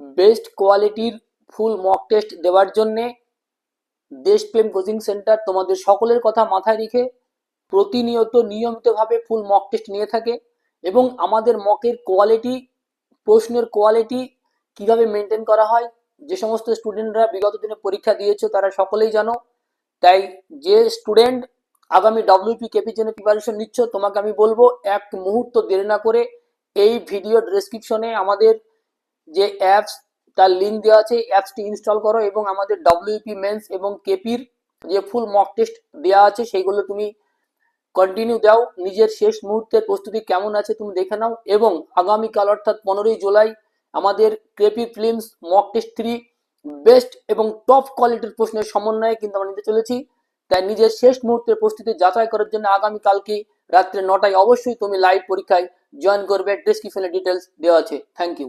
Best কোয়ালিটির full mock test দেওয়ার জন্যে দেশপ্রেম কোচিং সেন্টার তোমাদের সকলের কথা মাথায় রেখে প্রতিনিয়ত নিয়মিতভাবে ফুল মক টেস্ট নিয়ে থাকে এবং আমাদের মকের কোয়ালিটি প্রশ্নের কোয়ালিটি কীভাবে মেনটেন করা হয়, যে সমস্ত স্টুডেন্টরা বিগত দিনে পরীক্ষা দিয়েছে তারা সকলেই জানো। তাই যে স্টুডেন্ট আগামী ডব্লিউপি কেপির জন্য প্রিপারেশন নিচ্ছ, তোমাকে আমি বলব এক মুহূর্ত দেরি না করে এই ভিডিও ডেসক্রিপশনে আমাদের যে অ্যাপস তার লিঙ্ক দেওয়া আছে অ্যাপসটি ইনস্টল করো এবং আমাদের ডব্লিউপি মেন্স এবং কেপির যে ফুল মক টেস্ট দেওয়া আছে, সেইগুলো তুমি কন্টিনিউ দাও। নিজের শেষ মুহূর্তের প্রস্তুতি কেমন আছে তুমি দেখে নাও এবং আগামীকাল অর্থাৎ পনেরোই জুলাই আমাদের KP films mock test three best এবং টপ কোয়ালিটির প্রশ্নের সমন্বয়ে কিন্তু আমরা নিতে চলেছি। তাই নিজের শেষ মুহূর্তের প্রস্তুতি যাচাই করার জন্য আগামীকালকে রাত্রে নটায় অবশ্যই তুমি লাইভ পরীক্ষায় জয়েন করবে। ডেসক্রিপশনে ডিটেলস দেওয়া আছে। Thank you